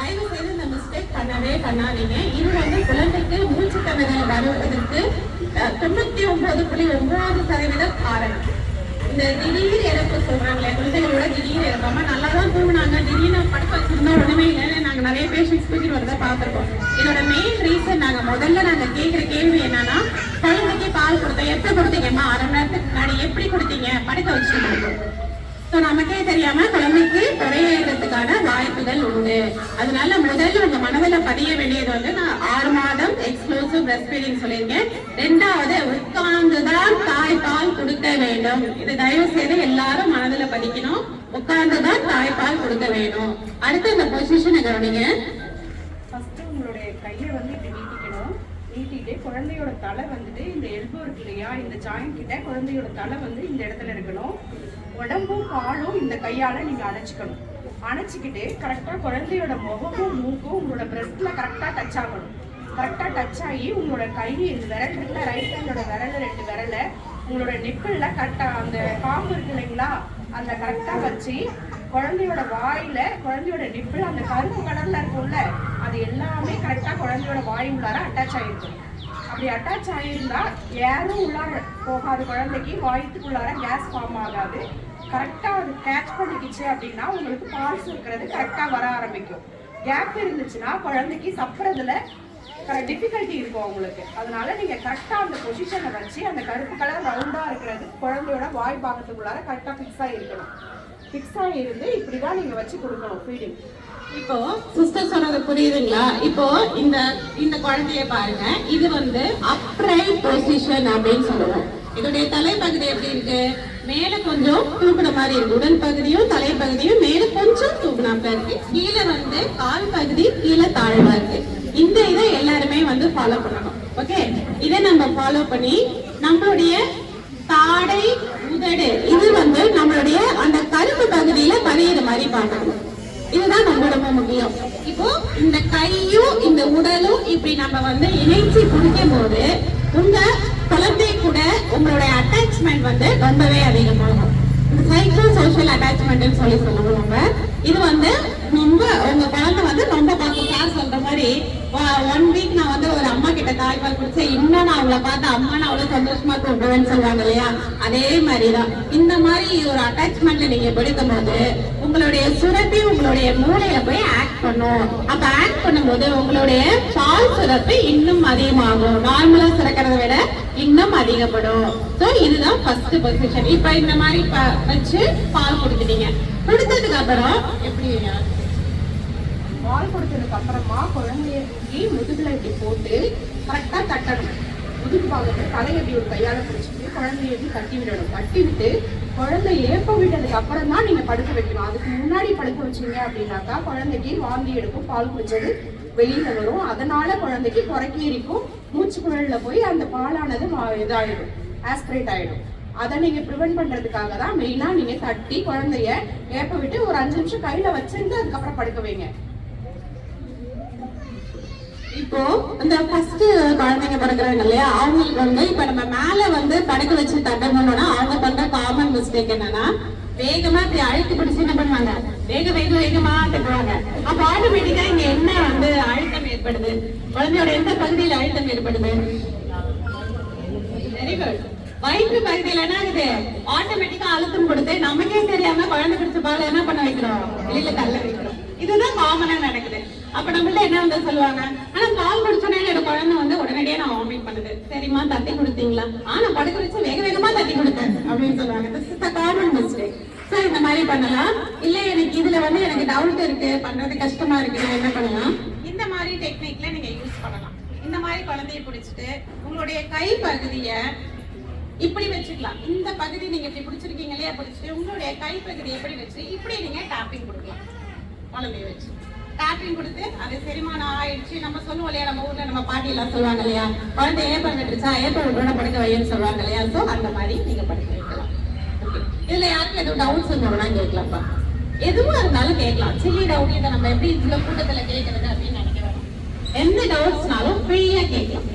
தயவு செய்து இந்த மிஸ்டேக் பண்ணவே பண்ணாதீங்க. இது வந்து குழந்தைக்கு மூச்சு திணறல் வருவதற்கு தொண்ணூத்தி ஒன்பது புள்ளி ஒன்பது சதவீதம் காரணம். இந்த திடீர் இறப்பு சொல்றாங்களே குழந்தைகளோட திடீர் இறப்பாம நல்லா தான் தூங்குனாங்க. திடீர்னு படுக்க வச்சிருந்தா ஒண்ணுமே இல்லைன்னு நாங்க நிறைய பேஷண்ட்ஸ் தூக்கிட்டு வரத பார்த்திருக்கோம். இதோட மெயின் ரீசன் நாங்க முதல்ல நாங்க கேட்கிற கேள்வி என்னன்னா குழந்தைக்கு பால் கொடுத்தோம் எப்ப கொடுத்தீங்கம்மா? அரை மணி நேரத்துக்கு முன்னாடி எப்படி கொடுத்தீங்க? படுக்க வச்சுட்டு ஸோ நமக்கே தெரியாம அதனால முதல்ல உங்க மனதில் பதிய வேண்டியது வந்து நான் ஆறு மாதம் எக்ஸ்க்ளூசிவ் பிரஸ்ட் ஃபீடிங் சொல்லியிருக்கேன். ரெண்டாவது உட்கார்ந்துதான் தாய்ப்பால் கொடுக்க வேண்டும். இது தயவு செய்து எல்லாரும் மனதில் பதிக்கணும். உட்கார்ந்துதான் தாய்ப்பால் கொடுக்க வேணும் அடுத்து இந்த பொசிஷனை கவனிங்க. ஃபர்ஸ்ட் உங்களுடைய கையை வந்து இப்படி நீட்டிக்கணும். நீட்டிட்டு குழந்தையோட தலை வந்துட்டு இந்த எல்போ இருக்கு இல்லையா இந்த ஜாயின் கிட்ட குழந்தையோட தலை வந்து இந்த இடத்துல இருக்கணும். உடம்பும் காலும் இந்த கையால நீங்க அடைச்சிக்கணும் அணைச்சிக்கிட்டு கரெக்டா குழந்தையோட முகமும் மூக்கும் உங்களோட பிரஸ்ட்ல கரெக்டா டச் ஆகணும். கரெக்டா டச் ஆகி உங்களோட கை இந்த விரல் இருக்குல்ல ரைட் ஹேண்டோட விரல் ரெண்டு விரல உங்களோட நிப்பிள்ல கரெக்டா அந்த காம்பு இருக்கு இல்லைங்களா? அந்த கரெக்டா வச்சு குழந்தையோட வாயில குழந்தையோட நிப்பிள் அந்த கருப்பு கலர்ல இருக்கும்ல அது எல்லாமே கரெக்டா குழந்தையோட வாய் உள்ளார அட்டாச் ஆயிருக்கும். அப்படி அட்டாச் ஆயிருந்தா ஏரும் உள்ளார போகாது குழந்தைக்கு வாயத்துக்குள்ளார கேஸ் ஃபார்ம் ஆகாது. கரெக்டா அது கேட்ச் பண்ணிக்கிச்சு அப்படின்னா உங்களுக்கு பால்ஸ் இருக்கிறது கரெக்டா வர ஆரம்பிக்கும். கேப் இருந்துச்சுன்னா குழந்தைக்கு சப்புறதுல டிஃபிகல்ட்டி இருக்கும் உங்களுக்கு அதனால நீங்க கரெக்டா அந்த பொசிஷனை வச்சு அந்த கருப்பு கலர் ரவுண்டா இருக்கிறது குழந்தையோட வாய் பாகத்துக்குள்ளார கரெக்டா ஃபிக்ஸ் ஆகி இருக்கணும் ஃபிக்ஸ் ஆகி இருந்து இப்படிதான் நீங்க வச்சு கொடுக்கணும் ஃபீடிங் இப்போ சிஸ்டர் சொன்னது புரியுதுங்களா? இப்போ இந்த இந்த குழந்தைய பாருங்க. இது வந்து அப்ரைட் பொசிஷன் அப்படின்னு சொல்லுவோம். இதோடைய தலைப்பகுதி எப்படி இருக்கு? மேல கொஞ்சம் தூக்குன மாதிரி இருக்கு. உடல் பகுதியும் தலைப்பகுதியும் மேல கொஞ்சம் தூக்குனாப்ல இருக்கு. கீழே வந்து கால் பகுதி கீழே தாழ்வா இருக்கு. இந்த இதை எல்லாருமே வந்து ஃபாலோ பண்ணணும். ஓகே இதை நம்ம ஃபாலோ பண்ணி நம்மளுடைய தாடை உதடு இது வந்து நம்மளுடைய அந்த கருப்பு பகுதியில பதியிற மாதிரி பார்க்கணும். இதுதான் நம்ம ரொம்ப முக்கியம். இப்போ இந்த கையும் இந்த உடலும் இப்படி நம்ம வந்து இணைச்சி பிடிக்கும் போது உங்க குழந்தை கூட உங்களுடைய அட்டாச்மெண்ட் வந்து ரொம்பவே அதிகமாகும். இந்த சைக்கோ சோஷியல் அட்டாச்மெண்ட்னு சொல்லி சொல்லுவோம் நம்ம இது வந்து ரொம்ப உங்க குழந்தை வந்து ரொம்ப பார்க்கும் சார் சொல்ற மாதிரி ஒன் வீக் நான் வந்து ஒரு அம்மா கிட்ட தாய்ப்பால் குடிச்சேன் இன்னும் நான் அவளை பார்த்து அம்மா நான் அவ்வளவு சந்தோஷமா தூங்குவேன்னு சொல்லுவாங்க இல்லையா? அதே மாதிரிதான். இந்த மாதிரி ஒரு அட்டாச்மெண்ட்ல நீங்க படிக்கும் போது உங்களுடைய சுரப்பி உங்களுடைய மூளையில போய் ஆக்ட் பண்ணும். அப்ப ஆக்ட் பண்ணும்போது உங்களுடைய பால் சுரப்பு இன்னும் அதிகமாகும். நார்மலா சுரக்கிறத விட இன்னும் அதிகப்படும். சோ இதுதான் ஃபர்ஸ்ட் பொசிஷன் இப்ப இந்த மாதிரி ப- வச்சு பால் கொடுத்துட்டீங்க கொடுத்ததுக்கு அப்புறம் எப்படி பால் கொடுத்ததுக்கு அப்புறமா குழந்தைய தூக்கி முதுகுல இப்படி போட்டு கரெக்டா தட்டணும். முதுகு பாகத்தை தலையை எப்படி ஒரு கையால பிடிச்சிட்டு குழந்தைய இப்படி கட்டி விடணும். கட்டி விட்டு குழந்தை ஏப்ப விட்டதுக்கு அப்புறம் தான் நீங்க படுக்க வைக்கணும். அதுக்கு முன்னாடி படுக்க வச்சீங்க அப்படின்னாக்கா குழந்தைக்கு வாந்தி எடுக்கும் பால் குடிச்சது வெளியில வரும். அதனால குழந்தைக்கு புறக்கி இருக்கும் மூச்சு குழல்ல போய் அந்த பாலானது மா- இதாயிடும் ஆஸ்பிரேட் ஆயிடும். அதை நீங்க ப்ரிவென்ட் பண்றதுக்காக தான் மெயினா நீங்க தட்டி குழந்தைய ஏப்ப விட்டு ஒரு அஞ்சு நிமிஷம் கையில வச்சிருந்து அதுக்கப்புறம் படுக்க வைங்க. இப்போ இந்த ஃபர்ஸ்ட் குழந்தைங்க பிறக்கிறாங்க இல்லையா அவங்களுக்கு வந்து இப்ப நம்ம மேல வந்து படுக்க வச்சு தட்டணும்னா அவங்க பண்ற காமன் மிஸ்டேக் என்னன்னா வேகமா இப்படி அழுத்தி பிடிச்சு என்ன பண்ணுவாங்க? வேக வேக வேகமா தட்டுவாங்க. அப்ப ஆட்டோமேட்டிக்கா இங்க என்ன வந்து அழுத்தம் ஏற்படுது? குழந்தையோட எந்த பகுதியில அழுத்தம் ஏற்படுது? வெரி குட் வயிற்று பகுதியில என்ன ஆகுது? ஆட்டோமேட்டிக்கா அழுத்தம் கொடுத்து நமக்கே தெரியாம குழந்தை பிடிச்ச பால் என்ன பண்ண வைக்கிறோம்? வெளியில தள்ள வைக்கிறோம். இதுதான் காமனா நடக்குது. அப்ப நம்மள்ட்ட என்ன வந்து சொல்லுவாங்க? ஆனா பால் குடிச்சோன்னே என்னோட குழந்தை வந்து உடனடியே நான் வாமிட் பண்ணுது. சரிம்மா தட்டி கொடுத்தீங்களா? ஆனா படுக்க வச்சு வேக வேகமா தட்டி கொடுத்தேன். அப்படின்னு சொல்லுவாங்க. திஸ் இஸ் காமன் மிஸ்டேக் இந்த மாதிரி பண்ணலாம்? இல்ல எனக்கு இதுல வந்து எனக்கு டவுட் இருக்கு. பண்றது கஷ்டமா இருக்கு. நான் என்ன பண்ணலாம்? இந்த மாதிரி டெக்னிக்ல நீங்க யூஸ் பண்ணலாம். இந்த மாதிரி குழந்தைய பிடிச்சிட்டு உங்களுடைய கை பகுதிய இப்படி வச்சுக்கலாம். இந்த பகுதி நீங்க இப்படி பிடிச்சிருக்கீங்க இல்லையா? பிடிச்சிட்டு உங்களுடைய கை பகுதி எப்படி வச்சு இப்படி நீங்க டாப்பிங் கொடுக்கலாம். குழந்தைய வச்சு. பேட்டரிங் கொடுத்து அது செரிமானம் ஆயிடுச்சு. நம்ம சொல்லுவோம் இல்லையா நம்ம ஊர்ல நம்ம பாட்டி எல்லாம் சொல்லுவாங்க இல்லையா குழந்தை ஏப்பம் கட்டுச்சா ஏப்பம் விட்டோட படுக்க வையன்னு சொல்லுவாங்க இல்லையா சோ அந்த மாதிரி நீங்க படுக்க வைக்கலாம். இதுல யாருக்கு எதுவும் டவுட்ஸ் இருந்தோம்னா கேட்கலாம்ப்பா. எதுவும் இருந்தாலும் கேட்கலாம். சில்லி டவுட் இதை நம்ம எப்படி இவ்வளவு கூட்டத்துல கேட்கறது அப்படின்னு நினைக்கிறோம். எந்த டவுட்ஸ்னாலும் ஃப்ரீயா கேட்கலாம்.